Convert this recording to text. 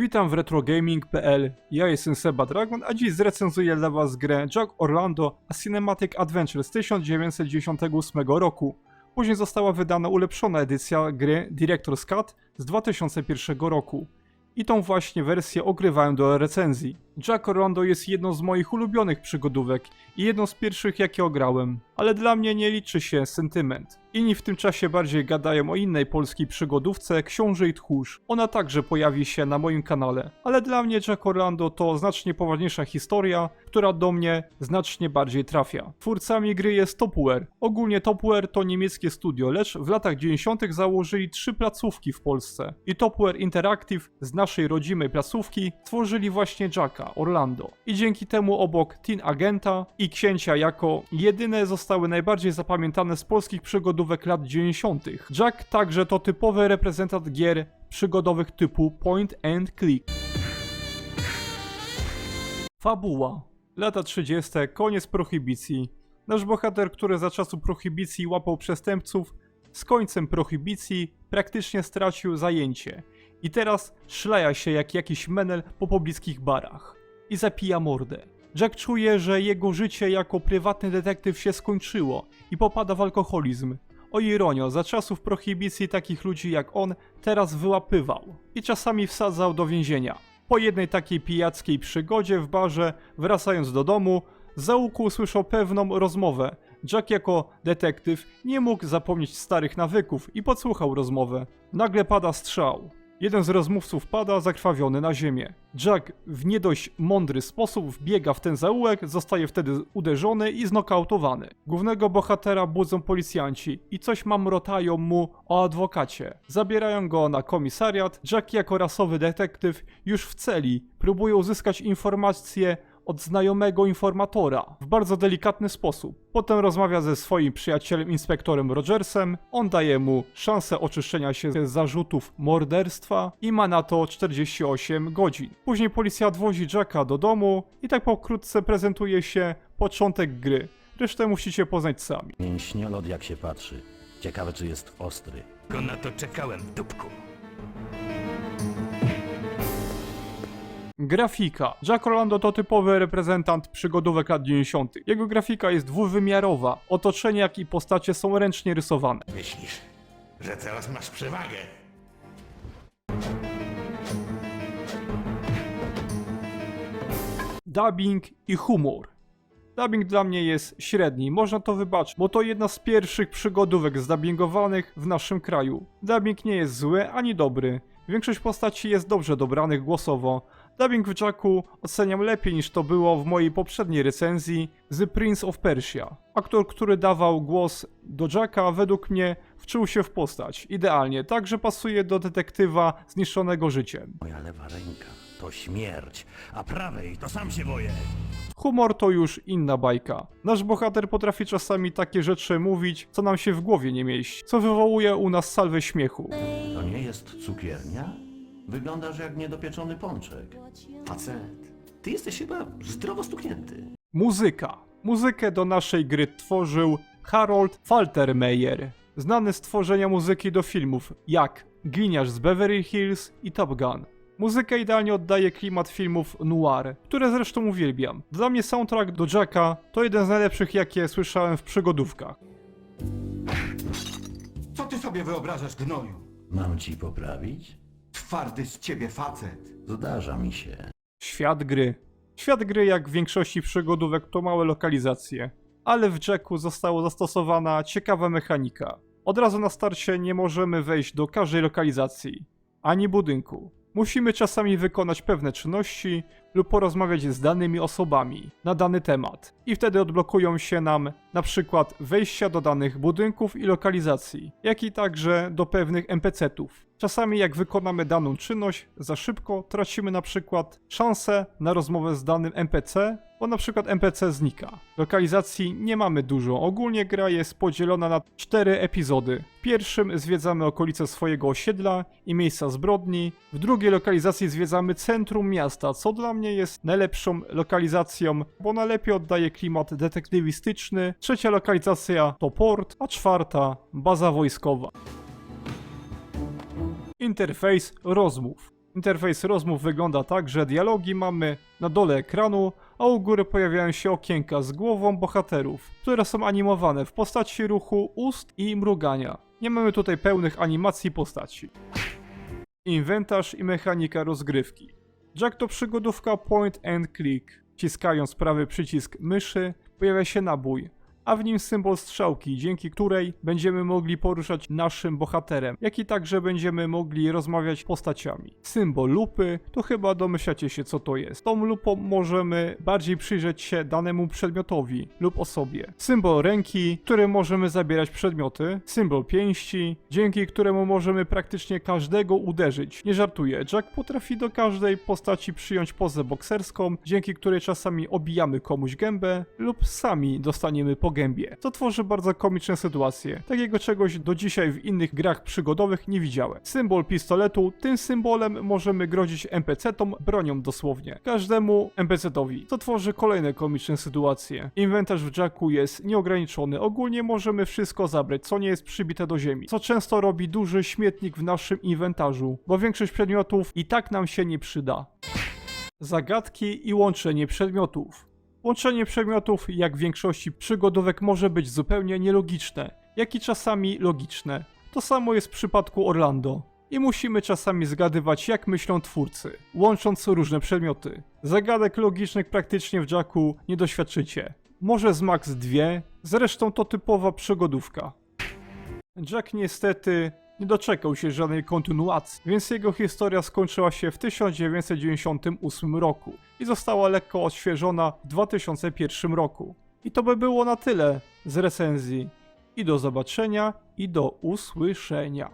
Witam w retrogaming.pl, ja jestem Seba Dragon, a dziś zrecenzuję dla was grę Jack Orlando A Cinematic Adventure z 1998 roku. Później została wydana ulepszona edycja gry Director's Cut z 2001 roku. I tą właśnie wersję ogrywałem do recenzji. Jack Orlando jest jedną z moich ulubionych przygodówek i jedną z pierwszych jakie ograłem, ale dla mnie nie liczy się sentyment. Inni w tym czasie bardziej gadają o innej polskiej przygodówce Książę i Tchórz. Ona także pojawi się na moim kanale, ale dla mnie Jack Orlando to znacznie poważniejsza historia, która do mnie znacznie bardziej trafia. Twórcami gry jest Topware. Ogólnie Topware to niemieckie studio, lecz w latach 90. założyli trzy placówki w Polsce. I Topware Interactive z naszej rodzimej placówki stworzyli właśnie Jacka Orlando. I dzięki temu obok Teen Agenta i Księcia jako jedyne zostały najbardziej zapamiętane z polskich przygodówek lat 90. Jack także to typowy reprezentant gier przygodowych typu point and click. Fabuła. Lata 30. Koniec prohibicji. Nasz bohater, który za czasu prohibicji łapał przestępców, z końcem prohibicji praktycznie stracił zajęcie. I teraz szlaja się jak jakiś menel po pobliskich barach. I zapija mordę. Jack czuje, że jego życie jako prywatny detektyw się skończyło i popada w alkoholizm. O ironio, za czasów prohibicji takich ludzi jak on teraz wyłapywał i czasami wsadzał do więzienia. Po jednej takiej pijackiej przygodzie w barze, wracając do domu, z zaułku usłyszał pewną rozmowę. Jack jako detektyw nie mógł zapomnieć starych nawyków i podsłuchał rozmowę. Nagle pada strzał. Jeden z rozmówców pada zakrwawiony na ziemię. Jack w nie dość mądry sposób wbiega w ten zaułek, zostaje wtedy uderzony i znokautowany. Głównego bohatera budzą policjanci i coś mamrotają mu o adwokacie. Zabierają go na komisariat. Jack jako rasowy detektyw już w celi próbuje uzyskać informacje od znajomego informatora w bardzo delikatny sposób. Potem rozmawia ze swoim przyjacielem inspektorem Rogersem. On daje mu szansę oczyszczenia się z zarzutów morderstwa i ma na to 48 godzin. Później policja odwozi Jacka do domu i tak pokrótce prezentuje się początek gry. Resztę musicie poznać sami. Mięśniolot jak się patrzy. Ciekawe czy jest ostry. Tylko na to czekałem, dupku. Grafika. Jack Orlando to typowy reprezentant przygodówek lat 90. Jego grafika jest dwuwymiarowa. Otoczenie jak i postacie są ręcznie rysowane. Myślisz, że teraz masz przewagę? dubbing i humor. Dubbing dla mnie jest średni, można to wybaczyć, bo to jedna z pierwszych przygodówek zdubbingowanych w naszym kraju. Dubbing nie jest zły ani dobry. Większość postaci jest dobrze dobranych głosowo. Dubbing w Jacku oceniam lepiej niż to było w mojej poprzedniej recenzji The Prince of Persia. Aktor, który dawał głos do Jacka, według mnie wczuł się w postać. Idealnie, także pasuje do detektywa zniszczonego życiem. Moja lewa ręka to śmierć, a prawej to sam się boję. Humor to już inna bajka. Nasz bohater potrafi czasami takie rzeczy mówić, co nam się w głowie nie mieści, co wywołuje u nas salwę śmiechu. To nie jest cukiernia? Wyglądasz jak niedopieczony pączek. Facet, ty jesteś chyba zdrowo stuknięty. Muzyka. Muzykę do naszej gry tworzył Harold Faltermeyer, znany z tworzenia muzyki do filmów jak Gliniarz z Beverly Hills i Top Gun. Muzyka idealnie oddaje klimat filmów noir, które zresztą uwielbiam. Dla mnie soundtrack do Jacka to jeden z najlepszych jakie słyszałem w przygodówkach. Co ty sobie wyobrażasz, gnoju? Mam ci poprawić? Twardy z ciebie facet. Zdarza mi się. Świat gry. Świat gry, jak w większości przygodówek, to małe lokalizacje, ale w Jacku została zastosowana ciekawa mechanika. Od razu na starcie nie możemy wejść do każdej lokalizacji, ani budynku. Musimy czasami wykonać pewne czynności lub porozmawiać z danymi osobami na dany temat i wtedy odblokują się nam na przykład wejścia do danych budynków i lokalizacji, jak i także do pewnych NPC-ów. Czasami jak wykonamy daną czynność za szybko, tracimy na przykład szansę na rozmowę z danym NPC, bo na przykład NPC znika. Lokalizacji nie mamy dużo. Ogólnie gra jest podzielona na cztery epizody. W pierwszym zwiedzamy okolice swojego osiedla i miejsca zbrodni. W drugiej lokalizacji zwiedzamy centrum miasta, co dla mnie jest najlepszą lokalizacją, bo najlepiej oddaje klimat detektywistyczny. Trzecia lokalizacja to port, a czwarta baza wojskowa. Interfejs rozmów. Interfejs rozmów wygląda tak, że dialogi mamy na dole ekranu, a u góry pojawiają się okienka z głową bohaterów, które są animowane w postaci ruchu ust i mrugania. Nie mamy tutaj pełnych animacji postaci. Inwentarz i mechanika rozgrywki. Jack to przygodówka point and click. Wciskając prawy przycisk myszy pojawia się nabój, a w nim symbol strzałki, dzięki której będziemy mogli poruszać naszym bohaterem, jak i także będziemy mogli rozmawiać postaciami. Symbol lupy, to chyba domyślacie się co to jest. Tą lupą możemy bardziej przyjrzeć się danemu przedmiotowi lub osobie. Symbol ręki, którym możemy zabierać przedmioty. Symbol pięści, dzięki któremu możemy praktycznie każdego uderzyć. Nie żartuję, Jack potrafi do każdej postaci przyjąć pozę bokserską, dzięki której czasami obijamy komuś gębę lub sami dostaniemy po gębie. To tworzy bardzo komiczne sytuacje. Takiego czegoś do dzisiaj w innych grach przygodowych nie widziałem. Symbol pistoletu, tym symbolem możemy grozić NPC-tom bronią dosłownie. Każdemu NPC-towi. To tworzy kolejne komiczne sytuacje. Inwentarz w Jacku jest nieograniczony. Ogólnie możemy wszystko zabrać, co nie jest przybite do ziemi. Co często robi duży śmietnik w naszym inwentarzu, bo większość przedmiotów i tak nam się nie przyda. Zagadki i łączenie przedmiotów. Łączenie przedmiotów, jak w większości przygodówek, może być zupełnie nielogiczne, jak i czasami logiczne. To samo jest w przypadku Orlando. I musimy czasami zgadywać, jak myślą twórcy, łącząc różne przedmioty. Zagadek logicznych praktycznie w Jacku nie doświadczycie. Może z max dwie, zresztą to typowa przygodówka. Jack niestety nie doczekał się żadnej kontynuacji, więc jego historia skończyła się w 1998 roku i została lekko odświeżona w 2001 roku. I to by było na tyle z recenzji. I do zobaczenia, i do usłyszenia.